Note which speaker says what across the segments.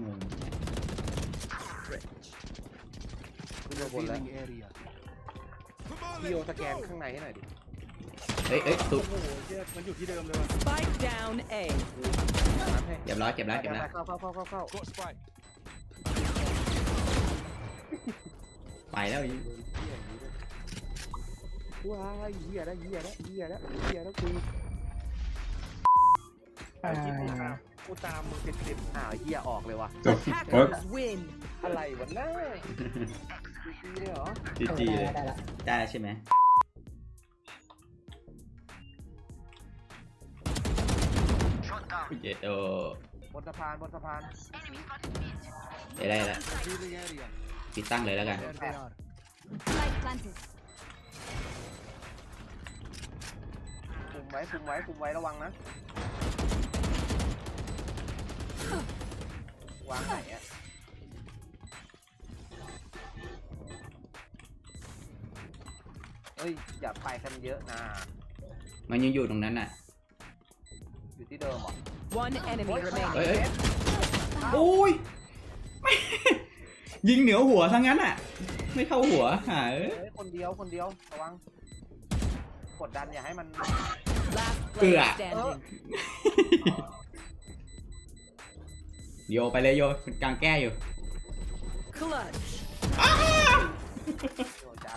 Speaker 1: งง
Speaker 2: กูโดนบนแล้วพี่โอสแกนข้างในให้หน่อยดิ
Speaker 1: เฮ้ยเอ้ยสุด
Speaker 3: โอ้โหเหี้ยมันอยู่ที่เดิมเลยว่ะ
Speaker 4: Spike down A.
Speaker 2: นับให้
Speaker 1: เก็บร้อยเก็บร้อยเก็บร้อย
Speaker 2: เข้าเข้าเข้าเข้าเข้า
Speaker 3: Got spike.
Speaker 1: ไปแล้วอี
Speaker 2: ว้ายเหี้ยแล้วเหี้ยแล้วเหี้ยแล้วเหี้ยแล้วกู
Speaker 3: ไอ้ที่กูตาม กูตามมึงติดติด
Speaker 2: อ้าวเหี้ยออกเลยว่ะ
Speaker 4: Attackers win.
Speaker 2: อะไรวะน้าดีเลยเหรอ
Speaker 1: จีจีเลย ได้แล้วใช่ไหมเจ็ดโอบ
Speaker 2: นสะพานบนสะพาน
Speaker 1: ได้ได้แล้ว
Speaker 3: Revealing area.
Speaker 1: ติดตั้งเลยแล้วกัน
Speaker 3: There they are.
Speaker 5: Light planted.
Speaker 2: คุมไว้คุมไว้คุมไว้ระวังนะ วางไหนอะเอ้ย อย่าไปกันเยอะนะ
Speaker 1: มันยังอยู่ตรงนั้นน่ะ
Speaker 2: อยู่ที่เดิมเหรอ
Speaker 4: One enemy
Speaker 1: เฮ้ย
Speaker 4: remaining.
Speaker 1: เฮ้ยโอ้ยไม่ ยิงเหนือหัวทั้งนั้นอะ ไม่เข้าหัวหาเอ้ย
Speaker 2: เฮ้ย คนเดียวคนเดียว ระวัง กดดันอย่าให้มัน
Speaker 4: Last player standing.
Speaker 1: โยไปเลยโยกลางแก้อยู่
Speaker 4: Clutch.
Speaker 2: โดนจ้า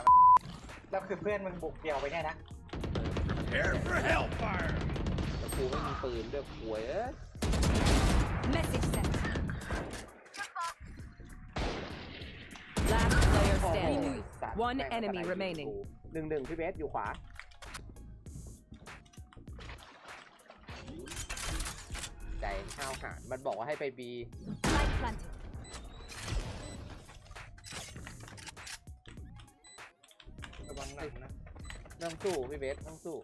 Speaker 6: แล้วคือเพื่อนมึงบุกเดี่ยวไปเนี่ยนะ
Speaker 3: Prepare for hellfire.
Speaker 2: แต่กูไม่มีปืนด้วยหวยเอ้ย
Speaker 5: Message sent.
Speaker 4: Last player
Speaker 2: โอ้โห
Speaker 4: standing.
Speaker 2: สัตว์
Speaker 4: One
Speaker 2: แม่ง
Speaker 4: enemy
Speaker 2: สไนด์
Speaker 4: remaining
Speaker 2: หนึ่งหนึ่งพี่เบสอยู่ขวา ใจห้าวหาญมันบอกว่าให้ไปบี
Speaker 5: Light planted.
Speaker 3: ระวังหลังนะ
Speaker 2: ต้องสู้พี่เบสต้องสู้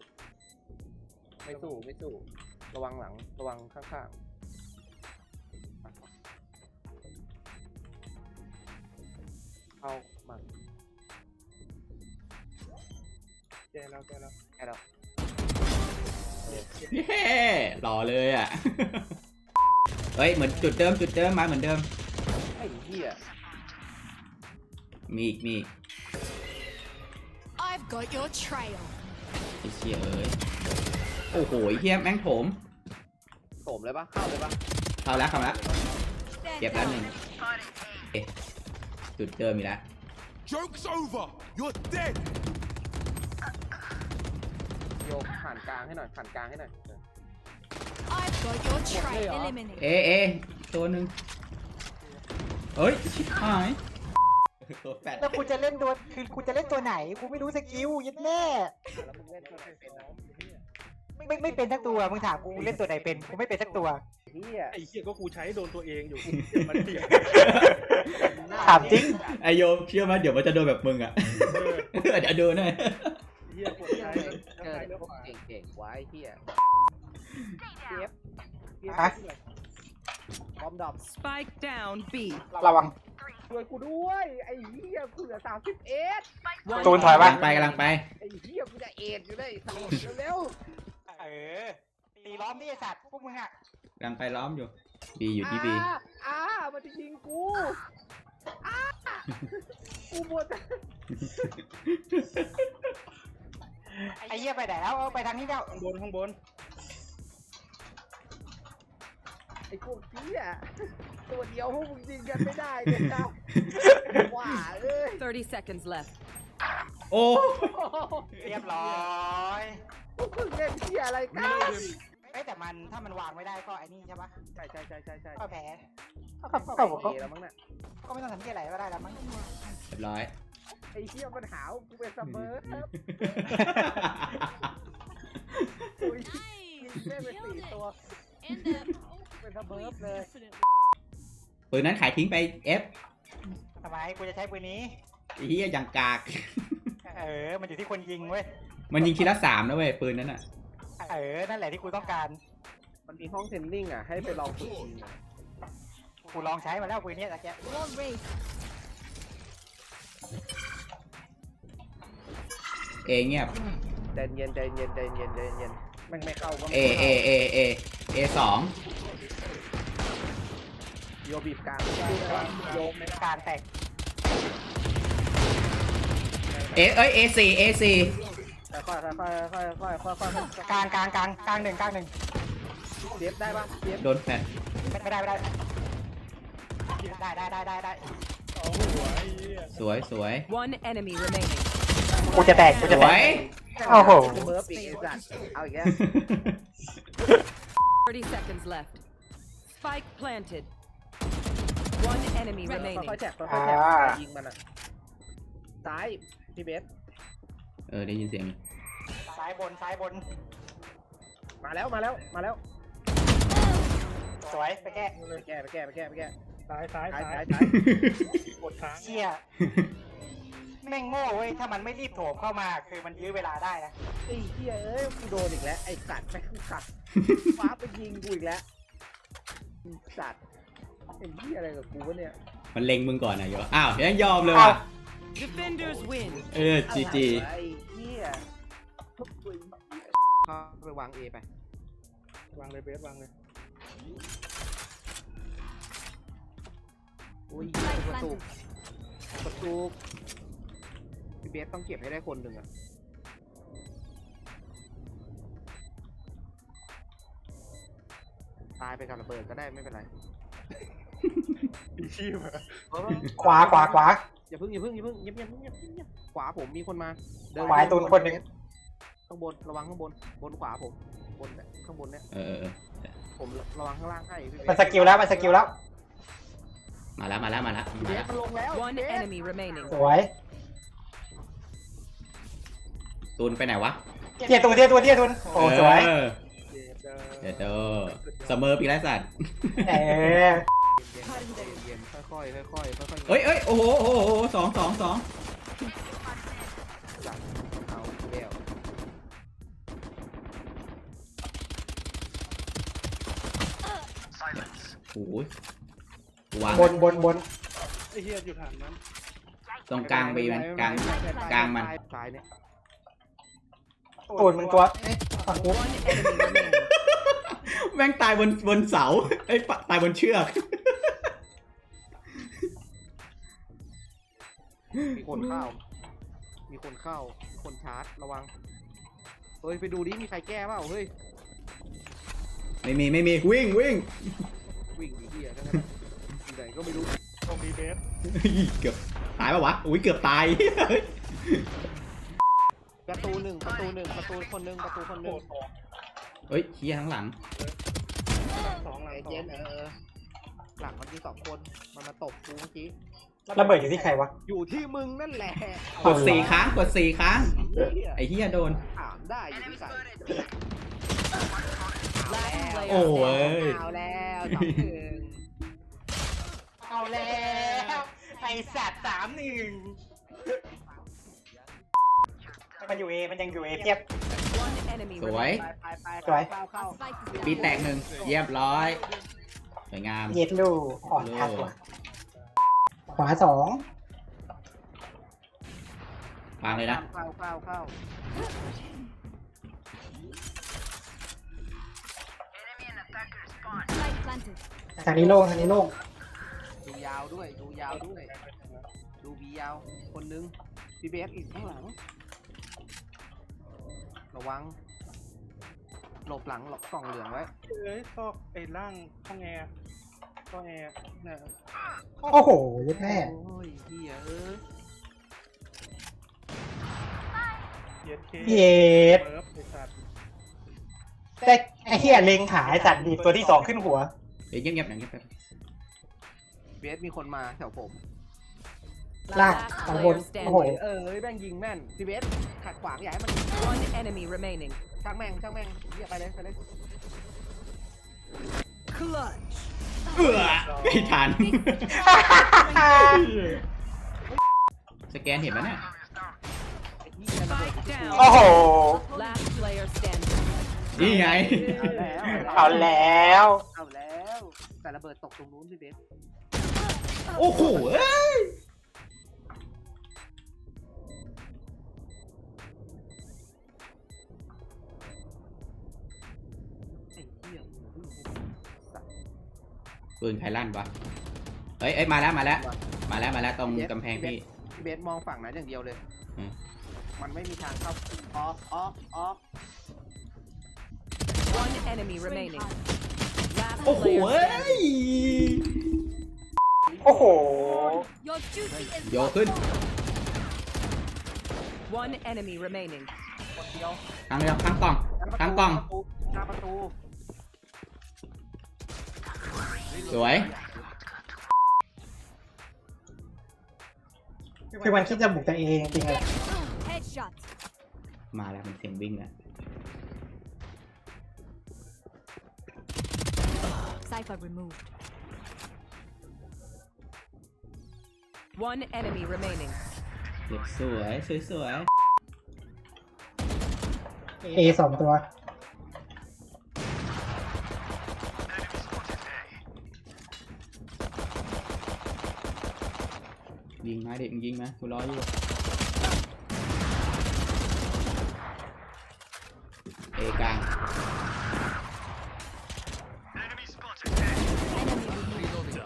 Speaker 2: ไม่สู้ไม่สู้ ระวังหลังระวังข้างๆเข้ามา
Speaker 3: แกแล้วแกแล้ว
Speaker 2: ให้เรา
Speaker 1: เย้หล่อเลยอะเฮ้ยเหมือนจุดเดิมจุดเดิมมาเหมือนเดิม
Speaker 2: ไอ้เหี้ย
Speaker 1: มีอีกมีอีก
Speaker 5: I've got your trail.
Speaker 1: ไอ้เชี่ยเอ้ย โอ้โหไอ้เฮียแม่งโถม
Speaker 2: โถมเลยปะเข้าเลยปะ
Speaker 1: เข้าแล้วเข้าแล้ว
Speaker 5: Stand
Speaker 1: เก็บแล้ว
Speaker 5: down.
Speaker 1: หนึ่งเอ๊ะจุดเดิมอีกแล้ว
Speaker 3: Joke's over. You're dead.
Speaker 2: โยกผ่านกลางให้หน่อยผ่านกลางให้หน่อยเออ
Speaker 5: I've got your trail.
Speaker 2: What they are?
Speaker 5: Eliminated.
Speaker 1: เอะเอะอีกตัวหนึ่งเฮ้ยชิบหายตัวแฟด
Speaker 6: แล้วกูจะเล่นตัวคือกูจะเล่นตัวไหนกูไม่รู้สกิลยัดแน่
Speaker 2: แล้วมึงเล่นตัวไหนเป็นนะ
Speaker 6: ไม่ไม่เป็นสักตัวมึงถามกูเล่นตัวไหนเป็นกูไม่เป็นสักตัว
Speaker 2: เหี้ย
Speaker 3: ไอ้เหี้ยก็กูใช้โดนตัวเองอยู่กูมันเถียง
Speaker 6: ถามจริง
Speaker 1: ไอโยมเชื่อไหมเดี๋ยวมันจะโดนแบบมึงอะ
Speaker 3: เออ
Speaker 1: เดี๋ยวดูหน่อย
Speaker 3: เหี้ยกดใช้
Speaker 2: เจ
Speaker 3: แล้ว
Speaker 2: อ
Speaker 3: ใช้
Speaker 2: แต่
Speaker 3: แล้ว
Speaker 2: พวก
Speaker 3: ขวา
Speaker 2: เก่งๆไว้เหี้ย เทียบเทียบ
Speaker 6: ฮะ
Speaker 2: บอมดรอป
Speaker 4: Spike down B.
Speaker 6: ระวัง
Speaker 2: ช่วยกูด้วย ไอ้เหี้ยกูเหลือสามสิบเอ็ด
Speaker 4: One
Speaker 6: ตูนถอย
Speaker 1: กำ
Speaker 6: ปะ
Speaker 1: ลังไปกำลังไป
Speaker 2: ไอ้เหี้ยกูจะเอ็ดอยู่เลยสามเร็ว
Speaker 6: เออตีล้อมนี่ไอ้สัตว์พวกมึงอะ
Speaker 1: กำลังไปล้อมอยู่ บีอยู่
Speaker 2: ๆ
Speaker 1: ที่บี
Speaker 2: อ่าอ่ามันจะยิงกูอ่ากูหมด
Speaker 6: ไอ้เหี้ยไปไหนแล้วเอาไปทางนี้แล้ว
Speaker 3: ข้างบนข้างบน
Speaker 2: อ้พวกเหี้ยตัวเดียวพวกมึงยิงกันไม่ได้เลยนะว่าเอ้ย
Speaker 4: 30 seconds left.
Speaker 1: โอ้
Speaker 6: เรียบร้อย
Speaker 2: พวกมึงเล่นเหี้ยอะไรกัน
Speaker 6: เอ้ยแต่มันถ้ามันวางไม่ได้ก็ไอ้นี่ใช่ปะ
Speaker 2: ใช่ใช่ใช่ใช่ใช่
Speaker 6: ก็แพ้ก็
Speaker 2: ก็
Speaker 6: ก็
Speaker 2: โอ
Speaker 6: ก็
Speaker 2: เคแล้วมั้งน่ะ
Speaker 6: ก็ไม่ต้องทำที่อะไรก็ได้แล้วมั้ง
Speaker 1: เรียบร้อย
Speaker 2: ไอ้เหี้ยมันหาวกูเป็นเสมอครับโอ้ยยิงได้ไปสี่ตัว
Speaker 5: In there.
Speaker 2: เป็นเสมอเลย
Speaker 1: ปืนนั้นขายทิ้งไปเอฟ
Speaker 6: ทำไมกูจะใช้ปืนนี้
Speaker 1: เฮียอย่างกาก
Speaker 6: เออ มันอยู่ที่คนยิงเว้ย
Speaker 1: มันยิงทีละสามนะเว้ยปืนนั้นอะ
Speaker 6: เออ นั่นแหละที่กูต้องการ
Speaker 2: มันมีห้องเทรนนิ่งอะ ให้ไปลองฝึกยิงหน่อย
Speaker 6: กูลองใช้มาแล้วปืนเนี้ยตะเกียบ
Speaker 5: War race.
Speaker 1: เอเงียบ
Speaker 2: ใจเย็นใจเย็นใจเย็นใจเย็นแม่งไม่เข้าก็
Speaker 1: เอ
Speaker 2: ไม่
Speaker 1: เอ
Speaker 2: เข้า
Speaker 1: เอ เอ เอสอง
Speaker 3: ย
Speaker 2: โยบีบกลางโยมไม่ได้
Speaker 6: การแตก
Speaker 1: เอเอ้ยเอซีเอซี
Speaker 2: ค่อยๆค่อยๆค่อยๆค่อยๆค่อยๆค่อย
Speaker 6: กลางกลางกลางกลางหนึ่งกลางหนึ่ง
Speaker 2: ๆเซฟได้ปะเซฟ
Speaker 1: โดนแฟน
Speaker 6: ไม่ไม่ได้ไม่ได้ได้ได้ได้ได้ได้
Speaker 3: เอาหัวไอ้เหี้ย
Speaker 1: สวยสวย
Speaker 4: One enemy remaining.
Speaker 6: กูจะแตกกู
Speaker 1: ส
Speaker 6: จะแต
Speaker 1: ว
Speaker 6: ก
Speaker 1: ย
Speaker 6: โอ้โห
Speaker 2: เบิร์ฟอีกไอ้สัตว์เอาอีกแล้ว
Speaker 4: 30 seconds left. Spike planted. One enemy
Speaker 2: ค่
Speaker 4: remaining.
Speaker 2: อยๆแท็กค่อยๆแท็กยิงมันอะซ้ายพี่เบส
Speaker 1: เออได้ยินเสียง
Speaker 6: ซ้ายบนซ้ายบน
Speaker 2: มาแล้วมาแล้วมาแล้ว
Speaker 6: สวยไปแก้
Speaker 2: ไปแก้ไปแก้ไปแก้ไปแก้
Speaker 3: ซ้ายซ้าย
Speaker 2: ซ้าย
Speaker 3: ซ้า
Speaker 2: ซ้ายยซ้าย
Speaker 3: กดค้าง
Speaker 6: เชี่ยแม่งโง่เว้ยถ้ามันไม่รีบโถมเข้ามาคือมันยื้อเวลาได้นะ
Speaker 2: ไอ้เหี้ยเอ้ยกูโดนอีกแล้วไอ้สัตว์แม่งสัตว์ฟ้าไปยิงกูอีกแล้วสัตว์ไอ้เหี้ยอะไรกับกูวะเนี่ย
Speaker 1: มันเล็งมึงก่อนนะโยอ้าวยังยอมเลยว่ะ
Speaker 4: Defenders win.
Speaker 1: เออจีจี
Speaker 2: ไอ้เหี้ยเข้าไปวางเอไป
Speaker 3: วางเลยเบสวางเลย
Speaker 2: อุ้ย
Speaker 5: Spike
Speaker 2: ประตู
Speaker 5: planted.
Speaker 2: ประตูพี่เบสต้องเก็บให้ได้คนหนึ่งอะ ตายไปกับระเบิดก็ได้ไม่เป็นไร
Speaker 3: อีชีพอะ
Speaker 2: เออ
Speaker 6: ขวาขวาขวา
Speaker 2: อย่าพึ่งอย่าพึ่งอย่าพึ่งเงียบเงียบเงียบเงียบขวาผมมีคนมาเดิ
Speaker 6: ขวาไอ้ตูนคนหนึ่ง
Speaker 2: ข้างบนระวังข้างบนบนขวาผมบนเนี่ยข้างบนเนี่ย
Speaker 1: เออเออเออ
Speaker 2: ผมระวังข้างล่างให้พี่เบ
Speaker 6: มันสกิลแล้วมันสกิลแล้ว
Speaker 1: มาแล้วมาแล้วมาแล้ว
Speaker 2: พี่
Speaker 1: มา
Speaker 2: เบ
Speaker 1: แล้
Speaker 2: ส
Speaker 1: ว
Speaker 2: มันลงแล้ว
Speaker 4: One
Speaker 2: พี่เบส
Speaker 4: enemy remaining.
Speaker 6: สวย
Speaker 1: ตูนไปไหนวะ
Speaker 6: เทียตูนเทียตูนเทียตูนโอ้สวย
Speaker 1: เออ
Speaker 3: เจ็บเด้
Speaker 1: เดี๋ยว
Speaker 3: อ
Speaker 1: เด้อเสมอปีไรสัตว์
Speaker 6: เออ
Speaker 2: เย็นๆเย็นๆค่อยๆค่อยๆค่อยๆ
Speaker 1: เอ้ยเอ้ยโอ้โหโอ้โหโอ้โหสองสองสอง
Speaker 2: จับเอาเดี่ยว
Speaker 1: โอ้โหวาง
Speaker 6: บนบนบน
Speaker 3: ไอ้เหี้ยอยู่ฐานนั้น
Speaker 1: ตรงกลางบีมันกลางกลางมัน
Speaker 2: ซ้ายเนี่ย
Speaker 6: ตูนมึงตัวเอ๊ะฝั่งกู
Speaker 4: One enemy remaining.
Speaker 1: แม่งตายบนบนเสาไอ้ยปะตายบนเชือก
Speaker 2: มีคนเข้า มีคนเข้า มีคนชาร์จ ระวัง เฮ้ย ไปดูดิ มีใครแก้เปล่า เฮ้ย
Speaker 1: ไม่มีไม่มีวิ่งวิ่ง
Speaker 2: วิ่งดีเหี้ยทั้งนั้นอยู่ไหนก็ไม่รู้
Speaker 3: โชคดีเบส
Speaker 1: เกือบตายปะวะอุ้ยเกือบตาย
Speaker 2: ประตูหนึ่งประตูหนึ่งประตูคนหนึ่งประตูคนห
Speaker 3: โอ้
Speaker 2: นึ่ง
Speaker 3: สอง
Speaker 1: เฮ้ยเฮียข้างหลัง
Speaker 3: สองหลัง
Speaker 2: ไอ้
Speaker 3: สอ
Speaker 2: เจ
Speaker 3: ง
Speaker 2: นเออ หลังมันมีสองคน มันมาตบกูเมื่อกี้
Speaker 6: ระเบิดอยู่ที่ใครวะ
Speaker 2: อยู่ที่มึงนั่นแหละ
Speaker 1: กดสี่ครั้งกดสี่ครั้ง
Speaker 2: เหี้ย
Speaker 1: ไอ้เฮียโดน
Speaker 2: ถามได้อยู่ที่ใคร
Speaker 4: Last player
Speaker 1: โอ้
Speaker 4: standing.
Speaker 1: ย
Speaker 2: เอาแล้วสองหนึ่ง
Speaker 6: เอาแล้วไอสัตว์สามหนึ่งมันอยู่เอมันยังอยู่เอเทียบ
Speaker 4: One enemy
Speaker 1: สวย
Speaker 4: remaining.
Speaker 2: ไปไปไป
Speaker 6: สวย
Speaker 2: เข้าเข้า
Speaker 5: Spike is
Speaker 1: ปีแตกหนึ่งเรียบร้อย สวยงาม
Speaker 6: เย็ดลูกอ่อนทักว่ะขวาสอง
Speaker 1: วางเลยนะ
Speaker 2: เข้าเข้าเข้า
Speaker 5: Spike planted.
Speaker 6: ทางนี้โล่งทางนี้โล่ง
Speaker 2: ดูยาวด้วย ดูยาวด้วย ดูวียาว คนนึงพีเบสอีกข้างหลัง ระวัง หลบหลังหลบกล่องเหลืองไว้
Speaker 3: เอ้ยซอกไอ้ล่างห้องแอร์ห้องแอร์เนี่ย
Speaker 6: โอ้โหเย็ดแม่
Speaker 2: โอ้ยเฮียเอ้ย
Speaker 3: เย็ดเค
Speaker 6: เย็ด
Speaker 3: เบิร์ฟไอ้สัตว์
Speaker 6: แต่ไอ้เหี้ยเล็งขาไอ้สัตว์ดีบตัวที่สองขึ้นหัว
Speaker 1: เดี๋ยวเงียบเงียบๆหน่อยเงียบไป
Speaker 2: เบสมีคนมาแถวผม
Speaker 6: ลาก
Speaker 4: Last
Speaker 6: ข้างบน
Speaker 4: player
Speaker 6: โอ้โห
Speaker 4: standing.
Speaker 2: เออแม่งยิงแม่นพีเบสขัดขวางอย่าให้มัน
Speaker 4: One enemy remaining.
Speaker 2: ช่างแม่งช่างแม่งเรียกไปเลยไปเลย
Speaker 4: Clutch.
Speaker 1: เอื้อไม่ทัน สแกนเห็นไหมเนี่ย
Speaker 2: ไอ้เหี้ยระเบิด
Speaker 4: Spike
Speaker 6: โอ้
Speaker 4: down.
Speaker 6: โห
Speaker 4: Last player standing.
Speaker 1: นี่ไง
Speaker 2: เอาแล้ว
Speaker 6: เอาแล้ว
Speaker 2: เอาแล้วแต่ระเบิดตกตรงนู้นพี่เบส
Speaker 1: โอ้โหเอ้
Speaker 2: ย
Speaker 1: ปืนใครลั่นวะ
Speaker 2: ไเฮ้
Speaker 1: ยเอ้ยมาแล้วมาแล้ว มาแล้วมาแล้วตรงกำแพงพี่
Speaker 2: พี่ เบสมองฝั่งนั้นอย่างเดียวเลย
Speaker 1: อืม
Speaker 2: มันไม่มีทางเข้าออฟออฟออฟ
Speaker 4: One enemy remaining. Last
Speaker 1: โอ้โห
Speaker 4: player
Speaker 1: เอ้ย
Speaker 4: standing.
Speaker 6: โอ้โห
Speaker 5: Your duty is
Speaker 1: โยขึ้น
Speaker 4: One enemy remaining.
Speaker 2: คนเดียว
Speaker 1: ทางเดียวทางกล่องทางกล่อง
Speaker 2: หน้าประตู
Speaker 1: สวย
Speaker 7: คือมันคิดจะบุกตัวเองจริงๆเลย
Speaker 5: headshot.
Speaker 1: มาแล้วมันเสียงวิ่งแล้ว
Speaker 5: Cipher removed.
Speaker 4: One enemy remaining.
Speaker 1: เรียบสวยสวยสวย
Speaker 7: เอสองตัว
Speaker 1: ยิงมาดิมึงยิงมากูรออยู่เอกลาง
Speaker 5: Enemy removed.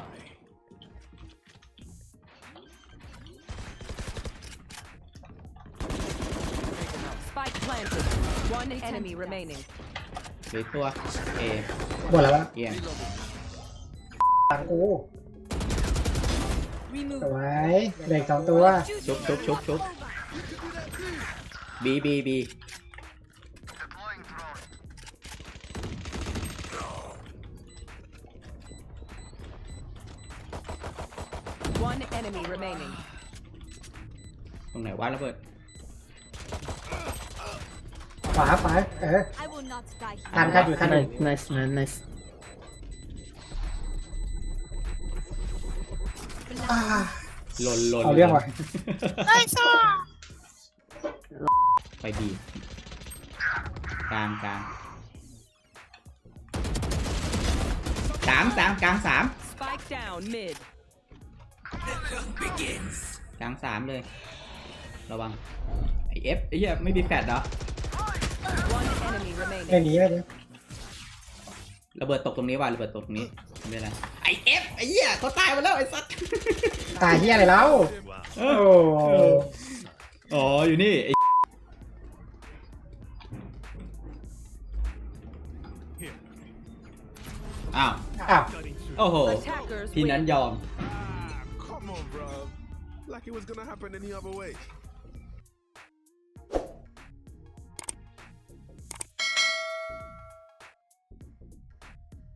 Speaker 4: Spike planted. One enemy remaining.
Speaker 1: เหลือตัวเอ
Speaker 7: หมดแล้ววะ
Speaker 1: เอียง
Speaker 7: หลังกู
Speaker 5: Remove.
Speaker 7: สวยเหล็กสองตัว
Speaker 5: Duty
Speaker 1: Chúc, chúc,
Speaker 5: is
Speaker 1: chúc,
Speaker 5: not
Speaker 1: chúc.
Speaker 5: over.
Speaker 1: บีบีบี
Speaker 4: One enemy remaining.
Speaker 1: ตรงไหนวะระเบิด
Speaker 7: ขวาขวาเออ
Speaker 5: I will not die
Speaker 7: ทัน
Speaker 5: here.
Speaker 7: ทันอยู่ทันอยู่
Speaker 8: Nice, man, nice.
Speaker 7: อ่า
Speaker 1: หล่นหล่น
Speaker 7: เอาเรื่องว่ะ
Speaker 1: ไปบีกลางกลางสามสามกลางสาม
Speaker 4: Spike down mid.
Speaker 1: กลางสามเลย ระวังไอเอฟไอ้เหี้ยไม่มีแฟดเหรอ
Speaker 4: One enemy
Speaker 7: ไม่
Speaker 4: remaining.
Speaker 7: หนีไม่หนี
Speaker 1: ระเบิดตกตรงนี้ว่ะระเบิดตกตรงนี้ไม่ เป็นไรไอเอฟไอ้เหี้ยเขาตายหมดแล้วไอ้สัส
Speaker 7: ตายเฮียอะไรแล้ว
Speaker 1: เอ
Speaker 7: โอ้
Speaker 1: ออ๋ออยู่นี่ไอ้อ้าว
Speaker 7: อ้าว
Speaker 1: โอ้โห
Speaker 4: Attackers
Speaker 1: ทีนั้น
Speaker 4: win.
Speaker 1: ยอม
Speaker 9: Come on, bro. Like it was gonna happen any other way.